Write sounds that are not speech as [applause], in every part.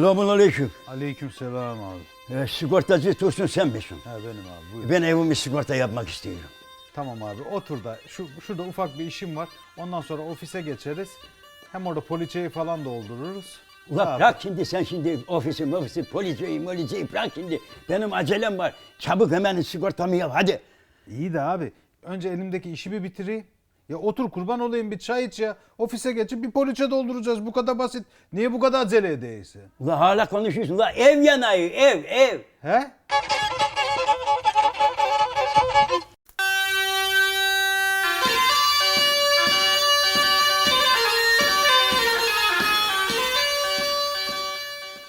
Selamun aleyküm. Aleykümselam abi. Ee, sigortacı Tursun sen misin? Ha benim abi buyur. Ben evimi sigorta yapmak istiyorum. Tamam abi otur da şu şurada ufak bir işim var. Ondan sonra ofise geçeriz. Hem orada poliçeyi falan doldururuz. Ulan Ha, bırak şimdi sen şimdi ofisi ofisi polisiyi molisiyi bırak şimdi. Benim acelem var. Çabuk hemen sigortamı yap hadi. İyi de abi önce elimdeki işi bir bitireyim. Ya otur kurban olayım bir çay iç ya. Ofise geçip bir poliçe dolduracağız. Bu kadar basit. Niye bu kadar acele edeyse? Ulan hala konuşuyorsun. Ulan ev yanayı ev ev. He?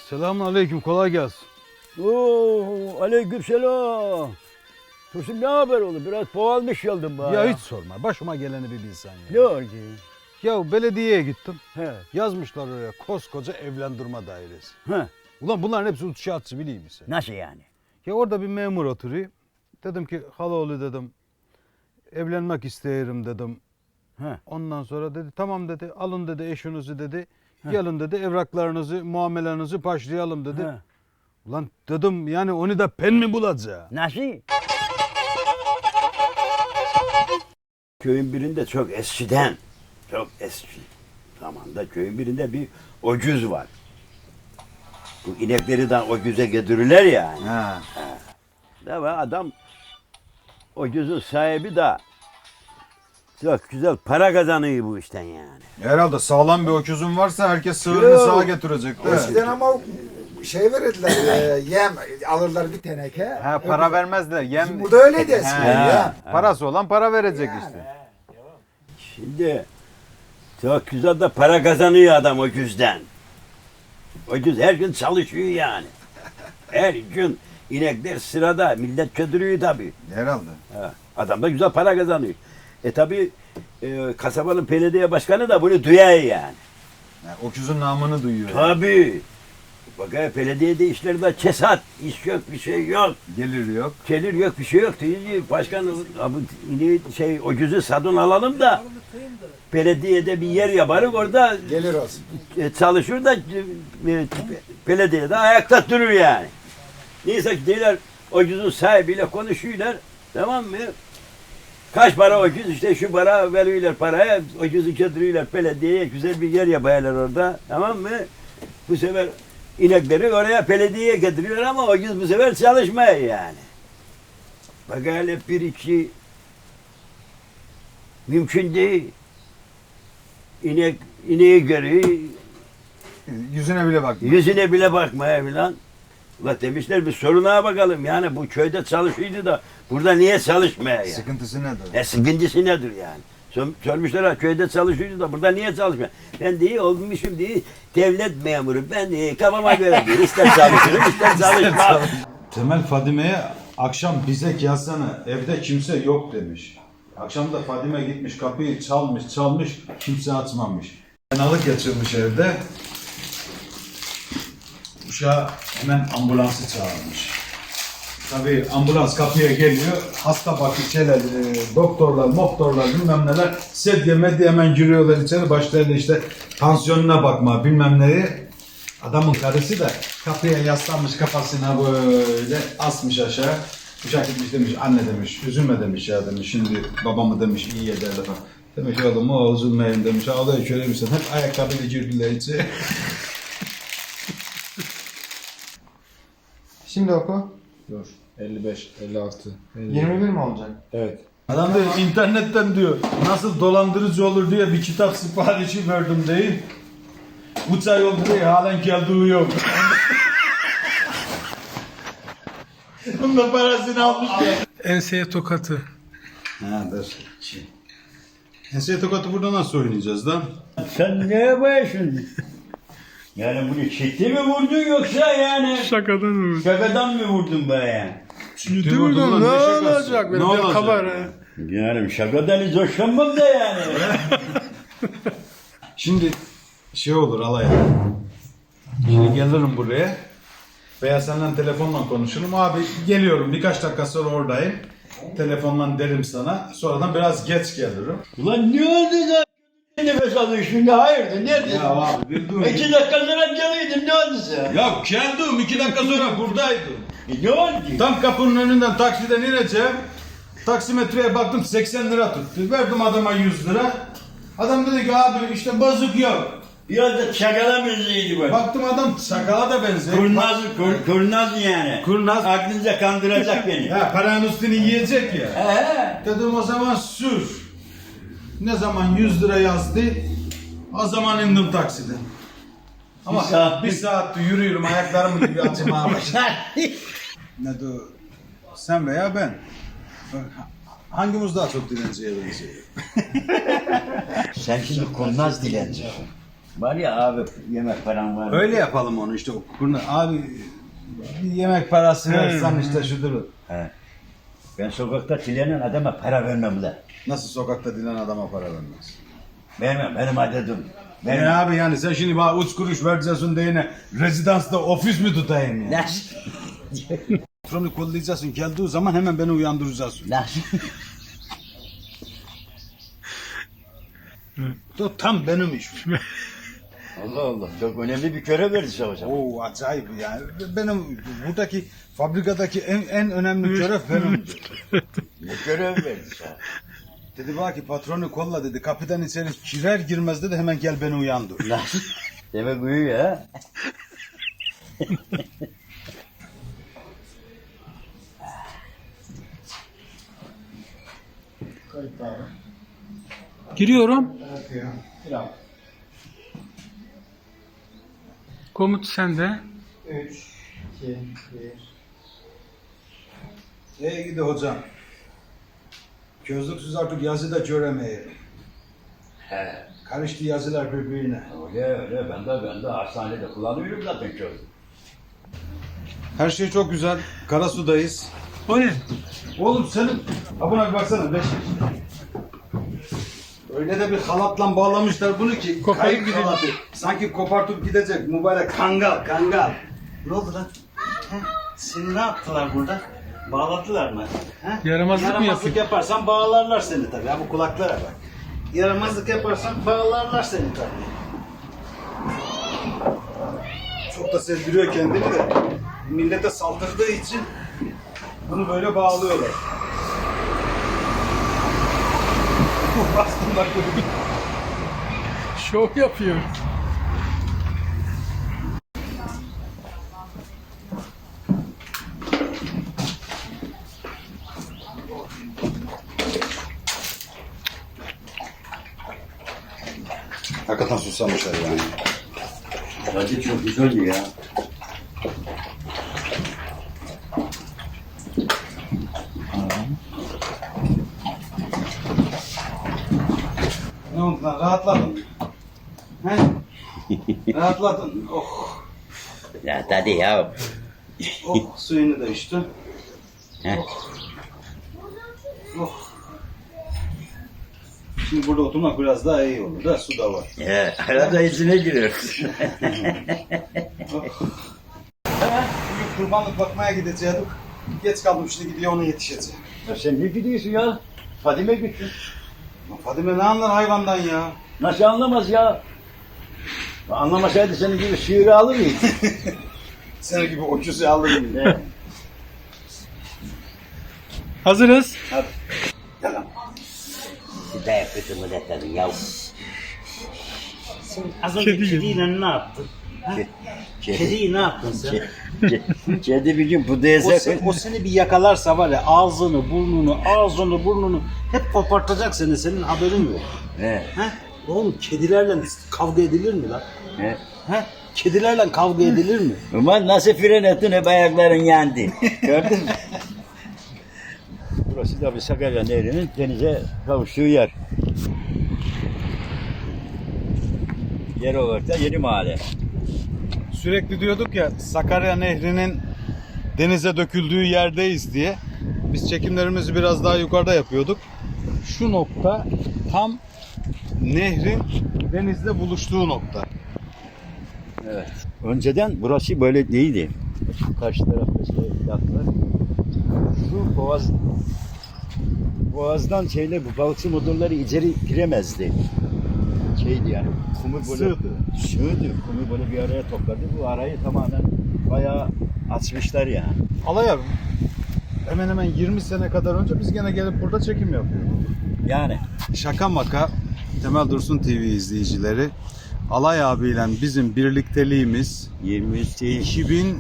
Selamun aleyküm kolay gelsin. Oo aleyküm selam. Tursun ne haber oldu? Biraz boğalmış geldin bana. Ya hiç sorma. Başıma geleni bir bilsen ya. Ne oldu? Ya belediyeye gittim. He. Yazmışlar oraya koskoca evlendirme dairesi. He. Ulan bunların hepsi uçuşatçı bileyim misin? Nasıl yani? Ya orada bir memur oturuyor. Dedim ki haloğlu dedim. Evlenmek isterim dedim. He. Ondan sonra dedi tamam dedi alın dedi eşinizi dedi. Gelin dedi evraklarınızı muamelenizi başlayalım dedi. He. Ulan dedim yani onu da ben mi bulacağım? Nasıl? Köyün birinde çok eskiden, çok eski zamanda köyün birinde bir ocuz var. Bu inekleri de ocuza getirirler ya. Ha. Değil mi? Adam ocuzun sahibi de çok güzel para kazanıyor bu işten yani. Herhalde sağlam bir öküzün varsa herkes sığırını Yok. sağa getirecek. de. Eskiden ama şey verirdiler, e, yem alırlar bir teneke. Ha para vermezler. Yem Burada öyleydi eskiden He. ya. parası olan para verecek işte. Şimdi çok güzel de para kazanıyor adam ocuzdan. Ocuz her gün çalışıyor yani. Her gün inekler sırada millet kötülüyor tabii. Herhalde. Ha, Adam da güzel para kazanıyor. E tabi e, kasabanın belediye başkanı da bunu duyuyor yani. Yani öküzün namını duyuyor. Tabi. Ya belediyede işlerde kesat, iş yok, bir şey yok. Gelir yok. Gelir yok, bir şey yok. Deyince başkan abi şey o cüzü sadun alalım da belediyede bir yer yaparız orada Gelir olsun. e, çalışır da e, belediyede ayakta durur yani. Neyse ki diyorlar o cüzün sahibiyle konuşuyorlar. Tamam mı? Kaç para o cüz işte şu para veriyorlar paraya o cüzü götürüyorlar belediyeye güzel bir yer yapıyorlar orada tamam mı? Bu sefer inekleri oraya belediyeye getiriyorlar ama o cüz bu sefer çalışmıyor yani. Bak hele bir iki mümkün değil. İnek, ineği görüyor, Yüzüne bile bak. Yüzüne bile bakmaya filan. Ula demişler bir soruna bakalım. Yani bu köyde çalışıyordu da burada niye çalışmaya yani? Sıkıntısı nedir? E sıkıntısı nedir yani? Sor- Sormuşlar ha köyde çalışıyordu da burada niye çalışmıyor? Ben diye olmuşum diye devlet memuru. Ben diye kafama göre diye ister çalışırım ister çalışmam. Temel Fadime'ye akşam bize gelsene evde kimse yok demiş. Akşam da Fadime gitmiş kapıyı çalmış çalmış kimse açmamış. Fenalık geçirmiş evde. Uşağı hemen ambulansı çağırmış. Tabii ambulans kapıya geliyor. Hasta bakıcılar, e, doktorlar, moktorlar bilmem neler sedye medye hemen giriyorlar içeri. Başlarında işte tansiyonuna bakma bilmem neyi. Adamın karısı da kapıya yaslanmış kafasına böyle asmış aşağı. Uşak gitmiş demiş anne demiş üzülme demiş ya demiş şimdi babamı demiş iyi eder falan. Demiş oğlum o üzülmeyin demiş ağlıyor şöyle misin hep ayakkabıyla girdiler içeri. Şimdi oku. Dur. 55, 56. 21 mi olacak? Evet. Adam diyor internetten diyor nasıl dolandırıcı olur diye bir kitap siparişi verdim değil. Üç ay oldu diye halen geldiği yok. [laughs] Bunun da parasını almış. Enseye tokatı. Ha dur. Enseye tokatı burada nasıl oynayacağız lan? Sen ne yapıyorsun? Yani bunu ciddi mi vurdun yoksa yani Şakadan mı? şakadan mı vurdun be yani? Ciddi vurdum ne olacak? Benim bir kabar. Yani şakadan hiç hoşlanmam da yani. [laughs] Şimdi şey olur alay. Şimdi gelirim buraya. Veya senden telefonla konuşurum. Abi geliyorum birkaç dakika sonra oradayım. Telefonla derim sana. Sonradan biraz geç gelirim. Ulan ne oldu da Nefes alıyorsun şimdi hayırdır neredesin? Ya abi bir dur. İki dakika sonra geliydin ne oldu sen? Ya geldim iki dakika sonra buradaydım. E, ne oldu? Tam kapının önünden taksiden ineceğim. Taksimetreye baktım 80 lira tuttu. Verdim adama 100 lira. Adam dedi ki abi işte bozuk yok. Biraz da çakala benzeydi bu. Baktım adam sakala da benziyor. Kurnaz, kur, kurnaz yani. Kurnaz. Aklınca kandıracak [laughs] beni. Ya paranın üstünü yiyecek ya. He. Dedim o zaman sür. Ne zaman 100 lira yazdı. O zaman indim taksiden. Ama Bir saat- bir saattir yürüyorum ayaklarım gibi acımaya başladı. [laughs] ne de sen veya ben. Hangimiz daha çok dilenciye benziyor? [laughs] Sen şimdi kurnaz dilenci. Var ya abi yemek paran var. Öyle yapalım onu işte. Abi bir yemek parası versen işte şudur. He. Ben sokakta dilenen adama para vermem la. Nasıl sokakta dilen adama para vermez? Vermem benim adetim. Ne Vermem. abi yani sen şimdi bana uç kuruş vereceksin diyene rezidansta ofis mi tutayım ya? Nasıl? Patronu kollayacaksın geldiği zaman hemen beni uyandıracaksın. Nasıl? O tam benim işim. [laughs] Allah Allah çok önemli bir görev verdi sana hocam. Oo acayip yani. Benim buradaki fabrikadaki en, en önemli görev benimdi. [laughs] Ne görev verdi sana? dedi bana ki patronu kolla dedi. Kapıdan içeri girer girmez dedi hemen gel beni uyandır. [laughs] Nasıl? Demek uyuyor ha. Giriyorum. Komut sende. İyi gidi hocam. Gözlüksüz artık yazı da göremeyelim. He. Karıştı yazılar birbirine. Öyle öyle ben de ben de hastanede kullanıyorum zaten çözdüm. Her şey çok güzel. Karasu'dayız. O ne? Oğlum senin... Ha buna bir baksana. Beş. Öyle de bir halatla bağlamışlar bunu ki. Koparıp kayıp gidecek. halatı. Sanki kopartıp gidecek. Mübarek kangal kangal. Ne oldu lan? He? Seni ne yaptılar burada? Bağladılar mı? He? Yaramazlık mı yaparsan bağlarlar seni tabii. Ha bu kulaklara bak. Yaramazlık yaparsan bağlarlar seni tabii. Çok da sevdiriyor kendini de. Millete saldırdığı için bunu böyle bağlıyorlar. Aslında. Şov yapıyor. Hakikaten susamışlar yani. Hadi çok güzel ya. Lan? Rahatladın. He? [laughs] Rahatladın. Oh. Ya hadi ya. Oh suyunu da içtim. Heh. Oh. Oh. Şimdi burada oturmak biraz daha iyi olur da su da var. He, arada içine giriyoruz. Oh. Bugün kurbanlık bakmaya gidecektik. Geç kaldım şimdi gidiyor ona yetişeceğim. ya sen ne gidiyorsun ya? Fadime gitsin. Lan Fadime ne anlar hayvandan ya? Nasıl anlamaz ya? Anlamasaydı senin gibi şiir alır mıydı? [laughs] Senin gibi öküzü alırım. He. Hazırız. Bu detayı ya. Sen az önce kediyle ne yaptın? Kedi. Kediyi ne yaptın sen? Ke- Kedi bir gün bu O, değse... o seni bir yakalarsa var ya ağzını, burnunu, ağzını, burnunu hep kopartacak seni. Senin haberin yok. He, He? Oğlum kedilerle kavga edilir mi lan? he. He? Kedilerle kavga edilir mi? [laughs] Ulan nasıl fren ettin hep ayakların yandı. Gördün mü? Burası da bir Sakarya Nehri'nin denize kavuştuğu yer. Yer olarak da yeni mahalle. Sürekli diyorduk ya Sakarya Nehri'nin denize döküldüğü yerdeyiz diye. Biz çekimlerimizi biraz daha yukarıda yapıyorduk. Şu nokta tam nehrin denizle buluştuğu nokta. Evet. Önceden burası böyle değildi. Karşı tarafta işte yaptılar. Şu boğaz boğazdan şeyler bu balıkçı motorları içeri giremezdi. Şeydi yani kumu böyle Sığdı. sığdı. Kumu böyle bir araya topladı. Bu arayı tamamen bayağı açmışlar yani. Alaya hemen hemen 20 sene kadar önce biz gene gelip burada çekim yapıyorduk. Yani Şaka maka Temel Dursun TV izleyicileri Alay abiyle bizim birlikteliğimiz 23 değil. 2000 e,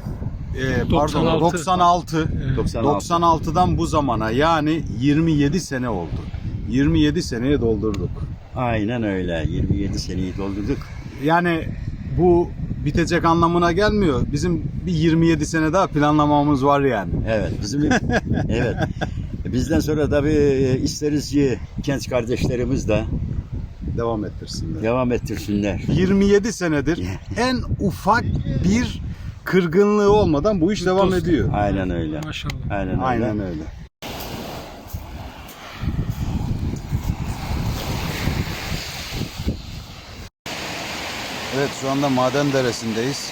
pardon 96. 96 96. 96'dan bu zamana yani 27 sene oldu. 27 seneye doldurduk. Aynen öyle. 27 seneyi doldurduk. Yani bu bitecek anlamına gelmiyor. Bizim bir 27 sene daha planlamamız var yani. Evet. Bizim [laughs] evet. Bizden sonra tabii e, isteriz ki genç kardeşlerimiz de Devam ettirsinler. devam ettirsinler. 27 senedir en ufak bir kırgınlığı olmadan bu iş devam ediyor. Aynen öyle. Maşallah. Aynen öyle. Aynen öyle. Evet şu anda Maden Deresi'ndeyiz.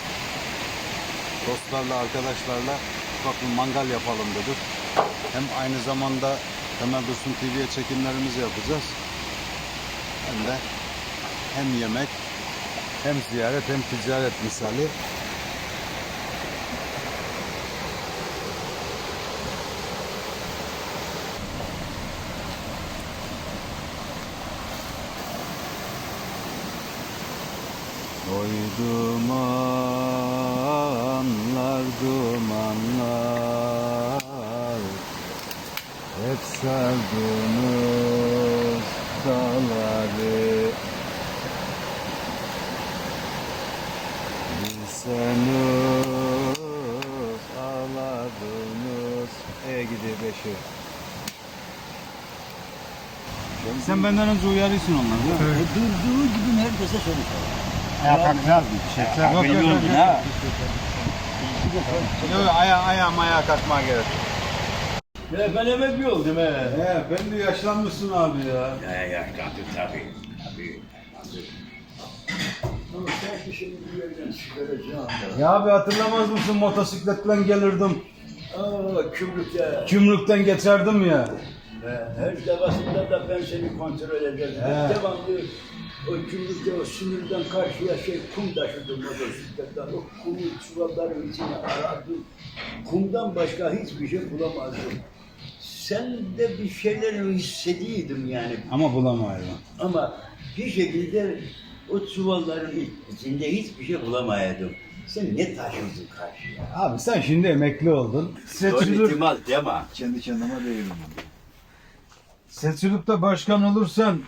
Dostlarla, arkadaşlarla ufak bir mangal yapalım dedik. Hem aynı zamanda Temel Dursun TV'ye çekimlerimizi yapacağız. Hem de hem yemek hem ziyaret hem ticaret misali Oy dumanlar dumanlar Hep sardınız dağları Bilseniz ağlardınız Ey gidi beşi Sen benden önce uyarıyorsun onları değil mi? Evet. Durduğu gibi neredeyse söylüyor. Ayağa kalkacağız mı? Çekler yok yok yok. Yok ayağa ayağa ayağa kalkmaya gerek. Ya ben emekli oldum he. He ben de yaşlanmışsın abi ya. Ya yaşlandık tabii. Tabii. Da. Ya abi hatırlamaz mısın motosikletle gelirdim. Aa Kıbrıs'a. Kümrükten geçerdim ya. Her defasında da ben seni kontrol ederdim. He. Devamlı o gümrükte o sınırdan karşıya şey kum taşıdım motosikletten. O kumu çuvalların içine arardım. Kumdan başka hiçbir şey bulamazdım. Sen de bir şeyler hissediyordum yani. Ama bulamaydım. Ama bir şekilde o çuvalların içinde hiçbir şey bulamaydım. Sen ne taşırdın karşıya? Abi sen şimdi emekli oldun. İhtimal deme. Kendi kendime değilim. Seçilip de başkan olursan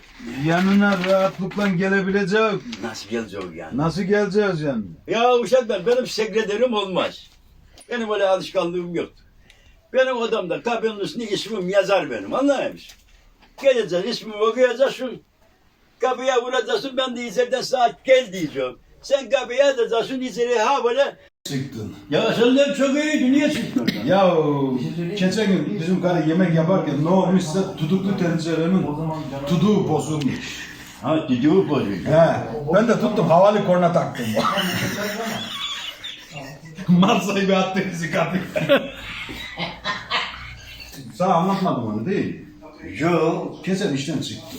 yanına rahatlıkla gelebileceğim. Nasıl gelecek yani? Nasıl geleceğiz yani? Ya uşaklar benim sekreterim olmaz. Benim öyle alışkanlığım yoktu. Benim odamda kapının üstüne ismim yazar benim anlar mısın? Geleceksin ismimi okuyacaksın. Kapıya vuracaksın ben de içeriden saat gel diyeceğim. Sen kapıya atacaksın içeri ha böyle. Çıktın. Ya senden çok iyiydi niye çıktın? oradan? Ya geçen gün bizim karı yemek yaparken ne olmuşsa tuduklu tencerenin tuduğu bozulmuş. Ha düdüğü bozuyor. He, ben de tuttum havalı korna taktım. Mal sahibi [laughs] attı bizi kapıya. [laughs] Sana anlatmadım onu değil mi? Yok. Kesen işten çıktı.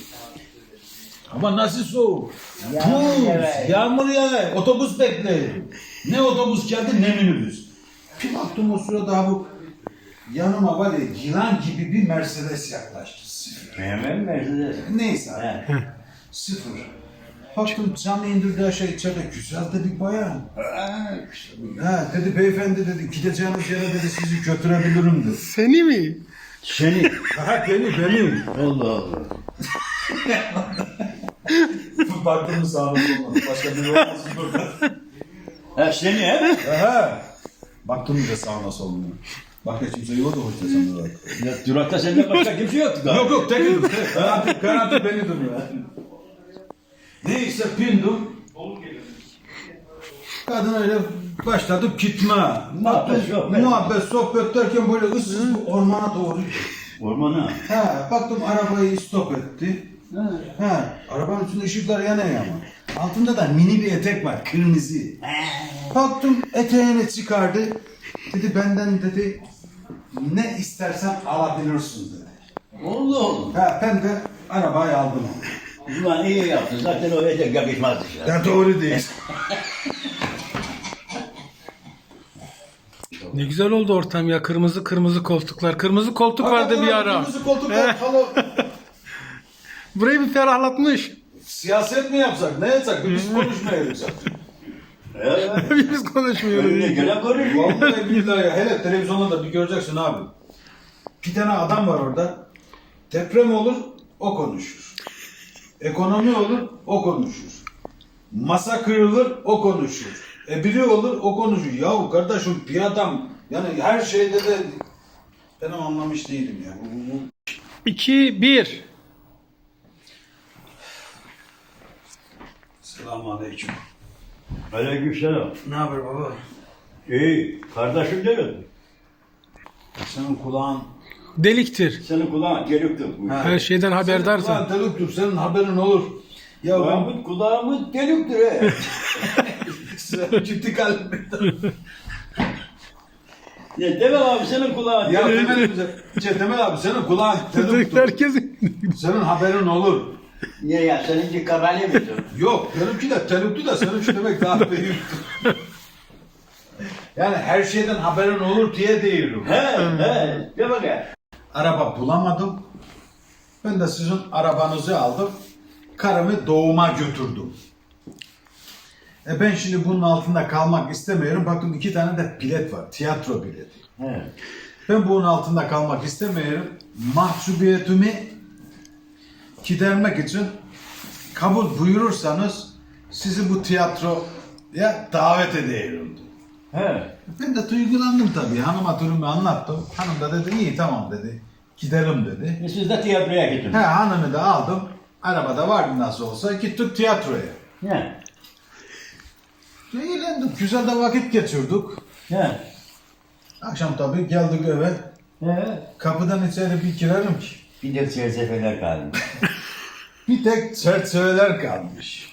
Ama nasıl soğuk? Buz, yağmur yağar, otobüs bekleyin. Ne otobüs geldi ne minibüs. Bir baktım o sırada bu yanıma var ya yılan gibi bir Mercedes yaklaştı. Sıfır. Hemen Mercedes. Neyse. He. Sıfır. Baktım camı indirdi aşağı içeride güzel de bir bayan. Ha, dedi beyefendi dedi gideceğiniz yere dedi sizi götürebilirim dedi. Seni mi? Seni. Ha beni beni. Allah Allah. [laughs] Baktım sağına soluna. Başka biri olmasın burada. He? Aha. Baktım de sağına soluna. Başka kimse yoktu hoşça sen de. Ya durakta senden başka kimse yoktu galiba. Yok yok tekim. Garanti, garanti beni duruyor. Neyse bindim. Kadın öyle başladı gitme. Muhabbet, sohbet. Muhabbet, sohbet derken böyle ıssız bir ormana doğru. Ormana. Ha, baktım arabayı stop etti. Ha, arabanın üstünde ışıklar yanıyor ama. Altında da mini bir etek var, kırmızı. Baktım eteğini çıkardı. Dedi benden dedi ne istersen alabilirsin dedi. Allah. Ha, ben de arabayı aldım. Ulan iyi yaptın. Zaten o edek yakışmazdı işte. Ya doğru değil. [laughs] Ne güzel oldu ortam ya. Kırmızı kırmızı koltuklar. Kırmızı koltuk vardı bir ara. Kırmızı koltuklar falan. [laughs] Burayı bir ferahlatmış. Siyaset mi yapsak? Ne yapsak? Biz konuşmayalım zaten. [laughs] Biz konuşmuyoruz. Önüne gelen konuşuyor. Vallahi billahi ya. Hele televizyonda da bir göreceksin abi. Bir tane adam var orada. Deprem olur, o konuşur. Ekonomi olur, o konuşur. Masa kırılır, o konuşur. E biri olur, o konuşur. Yahu kardeşim bir adam yani her şeyde de ben anlamış değilim ya. Bu- bu- bu- 2 1 Selamun aleyküm. Aleykümselam. Ne haber baba? İyi. Kardeşim demedim. Senin kulağın... Deliktir. Senin kulağın deliktir. Ha. Her şeyden Senin haberdarsın. kulağın deliktir, senin haberin olur. Ya ben Kulağımız, kulağımız deliktir he. [laughs] sen ciddi kalbimden. ne deme abi senin kulağın Ya deliktir. Temel, şey, Temel abi senin kulağın deliktir. Herkesin. Senin haberin olur. Niye ya seninki kabali midir? Yok benimki de tereddüt de seninki demek daha büyüktür. yani her şeyden haberin olur diye diyorum. he he. De bakayım. Araba bulamadım. Ben de sizin arabanızı aldım. Karımı doğuma götürdüm. E ben şimdi bunun altında kalmak istemiyorum. Bakın iki tane de bilet var. Tiyatro bileti. He. Ben bunun altında kalmak istemiyorum. Mahcubiyetimi gidermek için kabul buyurursanız sizi bu tiyatroya davet ediyorum. He. Ben de duygulandım tabii. Hanıma durumu anlattım. Hanım da dedi iyi tamam dedi. Gidelim dedi. E Siz de tiyatroya He gidin. hanımı da aldım. Arabada vardı nasıl olsa gittik tiyatroya. He. Eğlendik. Güzel de vakit geçirdik. He. Akşam tabii geldik eve. He. Kapıdan içeri bir girerim ki. Bir de çerçeveler kaldı. [laughs] Bir tek çerçeveler kalmış.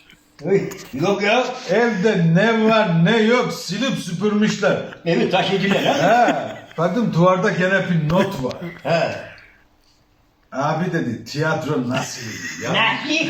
Yok ya. Evde ne var ne yok silip süpürmüşler. Evi taşıyıcılar ha. He. Baktım duvarda gene bir not var. He. Abi dedi tiyatro nasıl ya? [laughs] Hadi.